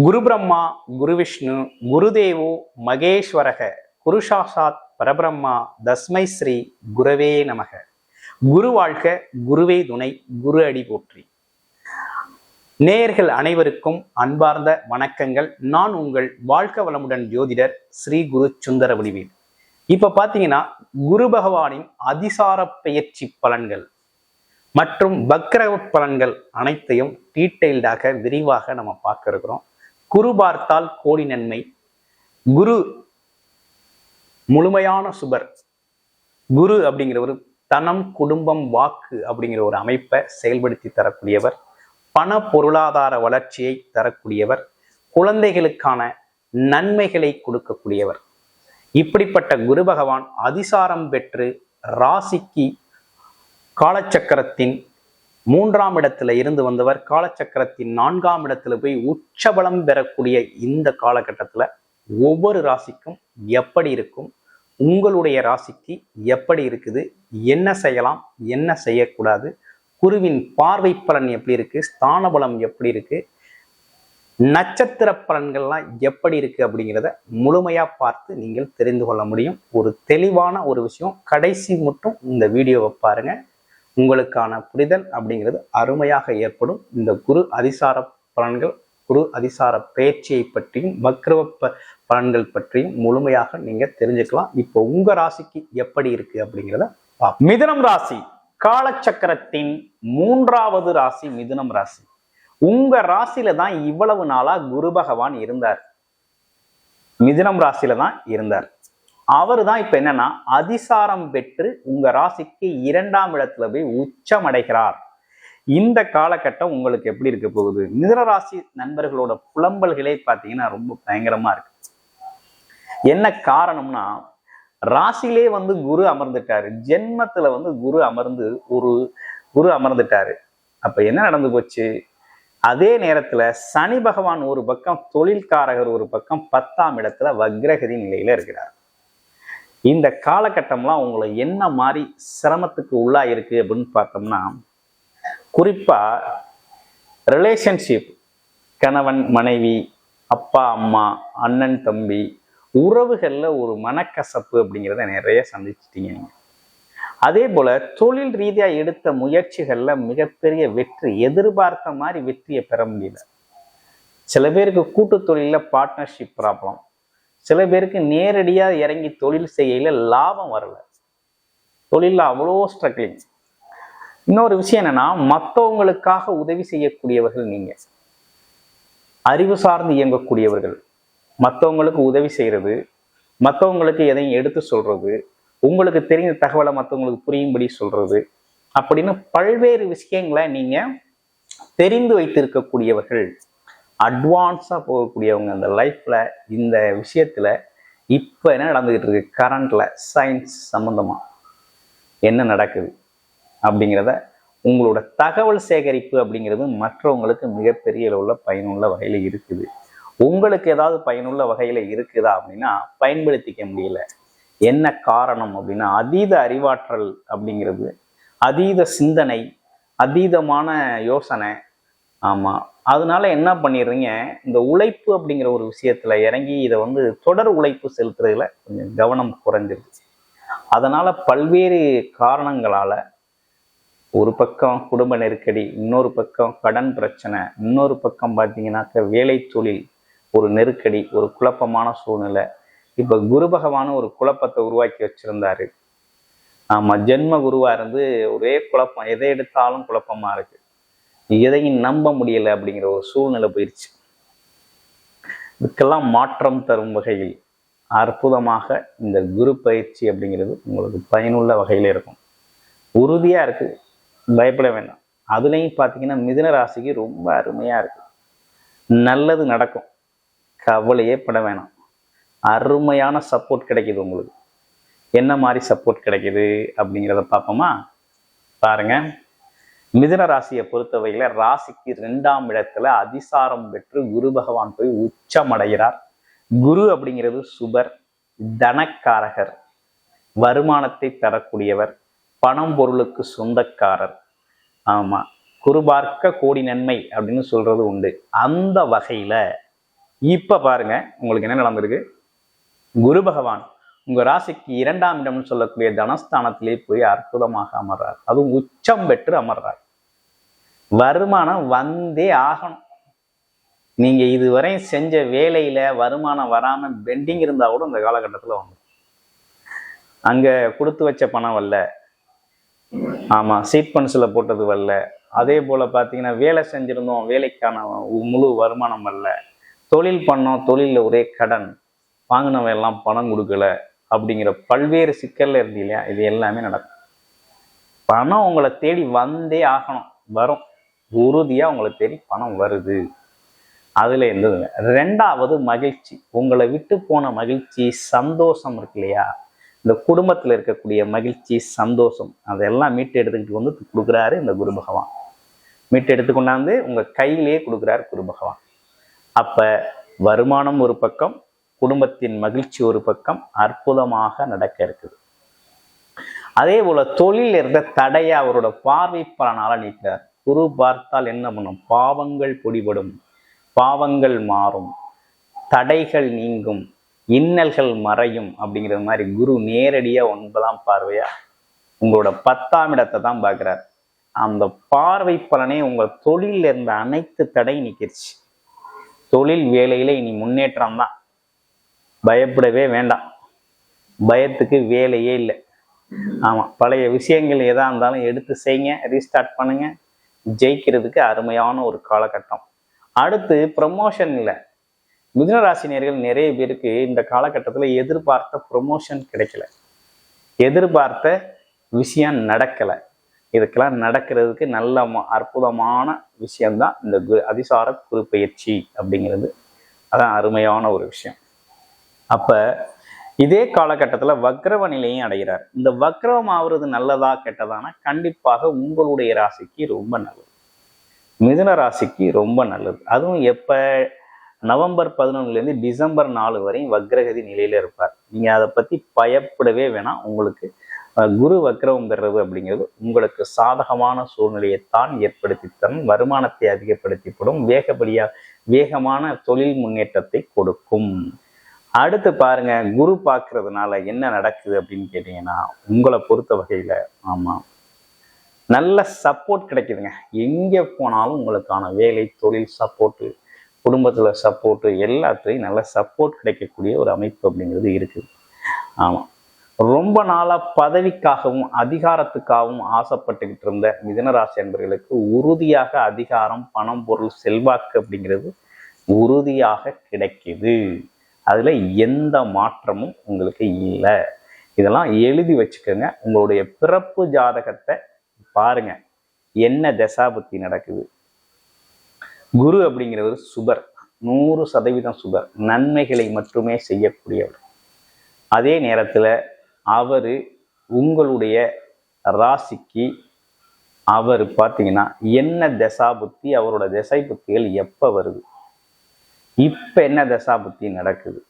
குரு பிரம்மா குரு விஷ்ணு குருதேவோ மகேஸ்வரக குருசாசாத் பரபிரம்மா தஸ்மை ஸ்ரீ குருவே நமக. குரு வாழ்க குருவே துணை குரு அடி போற்றி. நேயர்கள் அனைவருக்கும் அன்பார்ந்த வணக்கங்கள். நான் உங்கள் வாழ்க வளமுடன் ஜோதிடர் ஸ்ரீ குரு சுந்தர வடிவேல் இப்ப பாத்தீங்கன்னா குரு பகவானின் அதிசார பெயர்ச்சி பலன்கள் மற்றும் பக்ரவ பலன்கள் அனைத்தையும் டீட்டெயில்டாக விரிவாக நம்ம பார்க்க இருக்கிறோம். குரு பார்த்தால் கோடி நன்மை. குரு முழுமையான சுபர். குரு அப்படிங்கிறவர் தனம் குடும்பம் வாக்கு அப்படிங்கிற ஒரு அமைப்பை செயல்படுத்தி தரக்கூடியவர். பண பொருளாதார வளர்ச்சியை தரக்கூடியவர். குழந்தைகளுக்கான நன்மைகளை கொடுக்கக்கூடியவர். இப்படிப்பட்ட குரு பகவான் அதிசாரம் பெற்று ராசிக்கு காலச்சக்கரத்தின் மூன்றாம் இடத்துல இருந்து வந்தவர் காலச்சக்கரத்தின் நான்காம் இடத்துல போய் உச்சபலம் பெறக்கூடிய இந்த காலகட்டத்துல ஒவ்வொரு ராசிக்கும் எப்படி இருக்கும்? உங்களுடைய ராசிக்கு எப்படி இருக்குது? என்ன செய்யலாம்? என்ன செய்யக்கூடாது? குருவின் பார்வை பலன் எப்படி இருக்கு? ஸ்தான பலம் எப்படி இருக்கு? நட்சத்திர பலன்கள்லாம் எப்படி இருக்கு அப்படிங்கிறத முழுமையா பார்த்து நீங்கள் தெரிந்து கொள்ள முடியும். ஒரு தெளிவான ஒரு விஷயம். கடைசி மட்டும் இந்த வீடியோவை பாருங்க. உங்களுக்கான புரிதல் அப்படிங்கிறது அருமையாக ஏற்படும். இந்த குரு அதிசார பலன்கள் குரு அதிசார பயிற்சியை பற்றியும் வக்ரவ ப- பலன்கள் பற்றியும் முழுமையாக நீங்க தெரிஞ்சுக்கலாம். இப்போ உங்க ராசிக்கு எப்படி இருக்கு அப்படிங்கிறத பார்ப்போம். மிதுனம் ராசி காலச்சக்கரத்தின் மூன்றாவது ராசி மிதுனம் ராசி. உங்க ராசியில தான் இவ்வளவு நாளா குரு பகவான் இருந்தார். மிதுனம் ராசியில தான் இருந்தார். அவர் தான் இப்ப என்னன்னா அதிசாரம் பெற்று உங்க ராசிக்கு இரண்டாம் இடத்துல போய் உச்சமடைகிறார். இந்த காலகட்டம் உங்களுக்கு எப்படி இருக்க போகுது? மிதனராசி நண்பர்களோட புலம்பல்களே பார்த்தீங்கன்னா ரொம்ப பயங்கரமா இருக்கு. என்ன காரணம்னா ராசிலே வந்து குரு அமர்ந்துட்டாரு. ஜென்மத்துல வந்து குரு அமர்ந்து ஒரு குரு அமர்ந்துட்டாரு. அப்ப என்ன நடந்து போச்சு? அதே நேரத்துல சனி பகவான் ஒரு பக்கம் தொழில்காரகர் ஒரு பக்கம் பத்தாம் இடத்துல வக்ரகதி நிலையில இருக்கிறார். இந்த காலகட்டம்லாம் உங்களை என்ன மாதிரி சிரமத்துக்கு உள்ளா இருக்கு அப்படின்னு பார்த்தோம்னா குறிப்பாக ரிலேஷன்ஷிப் கணவன் மனைவி அப்பா அம்மா அண்ணன் தம்பி உறவுகளில் ஒரு மனக்கசப்பு அப்படிங்கிறத நிறைய சந்திச்சிட்டீங்க நீங்கள் அதே போல் தொழில் ரீதியாக எடுத்த முயற்சிகளில் மிகப்பெரிய வெற்றி எதிர்பார்த்த மாதிரி வெற்றியை பெற முடியல. சில பேருக்கு கூட்டு தொழிலில் பார்ட்னர்ஷிப் ப்ராப்ளம் சில பேருக்கு நேரடியா இறங்கி தொழில் செய்யல லாபம் வரல. தொழிலில் அவ்வளோ ஸ்ட்ரகிளிங் இன்னொரு விஷயம் என்னன்னா மற்றவங்களுக்காக உதவி செய்யக்கூடியவர்கள் நீங்க. அறிவு சார்ந்து இயங்கக்கூடியவர்கள். மற்றவங்களுக்கு உதவி செய்யறது மற்றவங்களுக்கு எதையும் எடுத்து சொல்றது உங்களுக்கு தெரிந்த தகவலை மற்றவங்களுக்கு புரியும்படி சொல்றது அப்படின்னு பல்வேறு விஷயங்களை நீங்க தெரிந்து வைத்திருக்கக்கூடியவர்கள். அட்வான்ஸாக போகக்கூடியவங்க அந்த லைஃப்பில் இந்த விஷயத்தில் இப்போ என்ன நடந்துக்கிட்டு இருக்கு? கரண்ட்டில் சயின்ஸ் சம்மந்தமாக என்ன நடக்குது? அப்படிங்கிறத உங்களோட தகவல் சேகரிப்பு அப்படிங்கிறது மற்றவங்களுக்கு மிகப்பெரிய அளவில் பயனுள்ள வகையில் இருக்குது. உங்களுக்கு ஏதாவது பயனுள்ள வகையில் இருக்குதா அப்படின்னா பயன்படுத்திக்க முடியல. என்ன காரணம் அப்படின்னா அதீத அறிவாற்றல் அப்படிங்கிறது அதீத சிந்தனை அதீதமான யோசனை ஆமாம் அதனால என்ன பண்ணிடுறீங்க? இந்த உழைப்பு அப்படிங்கிற ஒரு விஷயத்துல இறங்கி இதை வந்து தொடர் உழைப்பு செலுத்துறதுல கொஞ்சம் கவனம் குறைஞ்சிருச்சு. அதனால பல்வேறு காரணங்களால ஒரு பக்கம் குடும்ப நெருக்கடி இன்னொரு பக்கம் கடன் பிரச்சனை இன்னொரு பக்கம் பார்த்தீங்கன்னாக்க வேலை தொழில் ஒரு நெருக்கடி ஒரு குழப்பமான சூழ்நிலை. இப்போ குரு பகவானும் ஒரு குழப்பத்தை உருவாக்கி வச்சிருந்தாரு. ஆமாம் ஜென்ம குருவா இருந்து ஒரே குழப்பம் எதை எடுத்தாலும் குழப்பமா இருக்கு. எதையும் நம்ப முடியல அப்படிங்கிற ஒரு சூழ்நிலை போயிடுச்சு இதுக்கெல்லாம் மாற்றம் தரும் வகையில் அற்புதமாக இந்த குரு பயிற்சி அப்படிங்கிறது உங்களுக்கு பயனுள்ள வகையில இருக்கும். உறுதியா இருக்கு. பயப்பட வேண்டாம். அதுலயும் பார்த்தீங்கன்னா மிதுன ராசிக்கு ரொம்ப அருமையா இருக்கு. நல்லது நடக்கும். கவலையே பட வேணாம். அருமையான சப்போர்ட் கிடைக்குது உங்களுக்கு. என்ன மாதிரி சப்போர்ட் கிடைக்குது அப்படிங்கிறத பார்ப்போமா? பாருங்க. மிதுன ராசியை பொறுத்தவரையில ராசிக்கு ரெண்டாம் இடத்துல அதிசாரம் பெற்று குரு பகவான் போய் உச்சமடைகிறார். குரு அப்படிங்கிறது சுபர் தனக்காரகர் வருமானத்தை தரக்கூடியவர் பணம் பொருளுக்கு சொந்தக்காரர். ஆமா குருபார்க்க கோடி நன்மை அப்படின்னு சொல்றது உண்டு. அந்த வகையில இப்ப பாருங்க உங்களுக்கு என்ன நடந்திருக்கு குரு பகவான் உங்க ராசிக்கு இரண்டாம் இடம்னு சொல்லக்கூடிய தனஸ்தானத்திலே போய் அற்புதமாக அமர்றார். அதுவும் உச்சம் பெற்று அமர்றார். வருமானம் வந்தே ஆகணும். நீங்கள் இதுவரை செஞ்ச வேலையில் வருமானம் வராமல் பெண்டிங் இருந்தால் கூட இந்த காலகட்டத்தில் வந்து அங்கே கொடுத்து வச்ச பணம் வரல. ஆமாம் சீட் பன்ஸில் போட்டது வரல. அதே போல் பார்த்தீங்கன்னா வேலை செஞ்சுருந்தோம் வேலைக்கான முழு வருமானம் வரல. தொழில் பண்ணோம் தொழிலில் ஒரே கடன். வாங்கினவன் எல்லாம் பணம் கொடுக்கல. அப்படிங்கிற பல்வேறு சிக்கலில் இருந்து இல்லையா இது எல்லாமே நடக்கும். பணம் உங்களை தேடி வந்தே ஆகணும் வரும். உறுதியாக உங்களை தேடி பணம் வருது. அதில் இருந்ததுங்க. ரெண்டாவது மகிழ்ச்சி. உங்களை விட்டு போன மகிழ்ச்சி சந்தோஷம் இருக்கு இல்லையா? இந்த குடும்பத்தில் இருக்கக்கூடிய மகிழ்ச்சி சந்தோஷம் அதெல்லாம் மீட்டு எடுத்துக்கிட்டு வந்து கொடுக்குறாரு இந்த குரு பகவான். மீட்டு எடுத்து கொண்டாந்து உங்கள் கையிலேயே கொடுக்குறாரு குரு பகவான். அப்போ வருமானம் ஒரு பக்கம் குடும்பத்தின் மகிழ்ச்சி ஒரு பக்கம் அற்புதமாக நடக்க இருக்குது. அதே போல தொழில் இருந்த தடையை அவரோட பார்வை பலனால நீக்கிறார். குரு பார்த்தால் என்ன பண்ணும்? பாவங்கள் பொடிபடும் பாவங்கள் மாறும் தடைகள் நீங்கும் இன்னல்கள் மறையும் அப்படிங்கிறது மாதிரி குரு நேரடியாக ஒன்பதாம் பார்வையா உங்களோட பத்தாம் இடத்தை தான் பார்க்குறார். அந்த பார்வை பலனே உங்கள் தொழிலில் இருந்த அனைத்து தடை நிற்கிருச்சு தொழில் வேலையில இனி முன்னேற்றம் தான். பயப்படவே வேண்டாம். பயத்துக்கு வேலையே இல்லை. ஆமாம் பழைய விஷயங்கள் எதாக இருந்தாலும் எடுத்து செய்யுங்க ரீஸ்டார்ட் பண்ணுங்கள் ஜெயிக்கிறதுக்கு அருமையான ஒரு காலகட்டம். அடுத்து ப்ரமோஷன் மிதுனராசினியர்கள் நிறைய பேருக்கு இந்த காலகட்டத்தில் எதிர்பார்த்த ப்ரொமோஷன் கிடைக்கல. எதிர்பார்த்த விஷயம் நடக்கலை. இதுக்கெல்லாம் நடக்கிறதுக்கு நல்ல அற்புதமான விஷயம்தான் இந்த கு அதிசார குரு பயிற்சி அப்படிங்கிறது. அதான் அருமையான ஒரு விஷயம். அப்ப இதே காலகட்டத்தில் வக்ரவ நிலையும் அடைகிறார். இந்த வக்ரவம் ஆகுறது நல்லதா கெட்டதானா? கண்டிப்பாக உங்களுடைய ராசிக்கு ரொம்ப நல்லது. மிதுன ராசிக்கு ரொம்ப நல்லது. அதுவும் எப்போ? நவம்பர் பதினொன்னுலேருந்து டிசம்பர் நாலு வரையும் வக்ரகதி நிலையில் இருப்பார். நீங்கள் அதை பற்றி பயப்படவே வேணாம். உங்களுக்கு குரு வக்ரவம் பெறுறது அப்படிங்கிறது உங்களுக்கு சாதகமான சூழ்நிலையைத்தான் ஏற்படுத்தி தரும். வருமானத்தை அதிகப்படுத்திப்படும். வேகப்படியாக வேகமான தொழில் முன்னேற்றத்தை கொடுக்கும். அடுத்து பாருங்க குரு பார்க்கறதுனால என்ன நடக்குது அப்படின்னு கேட்டீங்கன்னா உங்களை பொறுத்த வகையில ஆமா நல்ல சப்போர்ட் கிடைக்குதுங்க. எங்கே போனாலும் உங்களுக்கான வேலை தொழில் சப்போர்ட்டு குடும்பத்தில் சப்போர்ட்டு எல்லாத்துலேயும் நல்ல சப்போர்ட் கிடைக்கக்கூடிய ஒரு அமைப்பு அப்படிங்கிறது இருக்குது. ஆமாம் ரொம்ப நாளாக பதவிக்காகவும் அதிகாரத்துக்காகவும் ஆசைப்பட்டுக்கிட்டு இருந்த மிதனராசி அன்பர்களுக்கு உறுதியாக அதிகாரம் பணம் பொருள் செல்வாக்கு அப்படிங்கிறது உறுதியாக கிடைக்குது. அதில் எந்த மாற்றமும் உங்களுக்கு இல்லை. இதெல்லாம் எழுதி வச்சுக்கோங்க. உங்களுடைய பிறப்பு ஜாதகத்தை பாருங்க. என்ன தசாபுத்தி நடக்குது? குரு அப்படிங்கிறவர் சுபர். நூறு சதவீதம் சுபர். நன்மைகளை மட்டுமே செய்யக்கூடியவர். அதே நேரத்தில் அவர் உங்களுடைய ராசிக்கு அவர் பார்த்தீங்கன்னா என்ன தசாபுத்தி அவரோட திசை புத்திகள் எப்போ வருது? இப்போ என்ன தசாபுத்தி நடக்குது?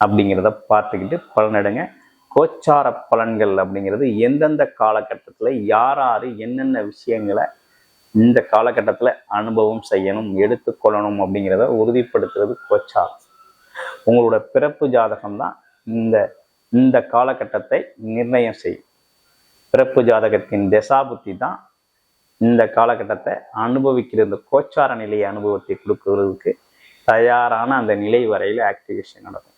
அப்படிங்கிறத பார்த்துக்கிட்டு பலனடைங்க கோச்சார பலன்கள் அப்படிங்கிறது எந்தெந்த காலகட்டத்தில் யார் யார் என்னென்ன விஷயங்களை இந்த காலகட்டத்தில் அனுபவம் செய்யணும் எடுத்துக்கொள்ளணும் அப்படிங்கிறத உறுதிப்படுத்துறது கோச்சாரம். உங்களோட பிறப்பு ஜாதகம் தான் இந்த இந்த காலகட்டத்தை நிர்ணயம் செய்யும். பிறப்பு ஜாதகத்தின் தசாபுத்தி தான் இந்த காலகட்டத்தை அனுபவிக்கிற இந்த கோச்சார நிலையை அனுபவத்தை கொடுக்கறதுக்கு தயாரான அந்த நிலை வரையில் ஆக்டிவேஷன் நடக்கும்.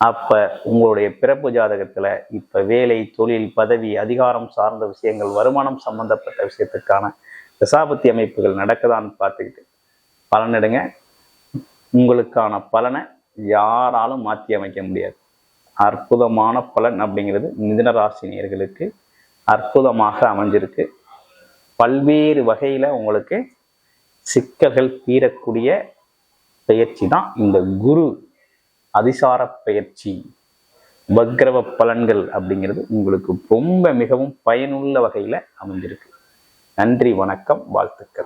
அப்போ உங்களுடைய பிறப்பு ஜாதகத்தில் இப்போ வேலை தொழில் பதவி அதிகாரம் சார்ந்த விஷயங்கள் வருமானம் சம்பந்தப்பட்ட விஷயத்துக்கான தசாபத்தி அமைப்புகள் நடக்குதான்னு பார்த்துக்கிட்டு பலனிடுங்க உங்களுக்கான பலனை யாராலும் மாற்றி அமைக்க முடியாது. அற்புதமான பலன் அப்படிங்கிறது மிதன ராசினியர்களுக்கு அற்புதமாக அமைஞ்சிருக்கு. பல்வேறு வகையில் உங்களுக்கு சிக்கல்கள் தீரக்கூடிய பயிற்சி தான் இந்த குரு அதிசார பயிற்சி வக்ரவ பலன்கள் அப்படிங்கிறது உங்களுக்கு ரொம்ப மிகவும் பயனுள்ள வகையில் அமைஞ்சிருக்கு. நன்றி வணக்கம் வாழ்த்துக்கள்.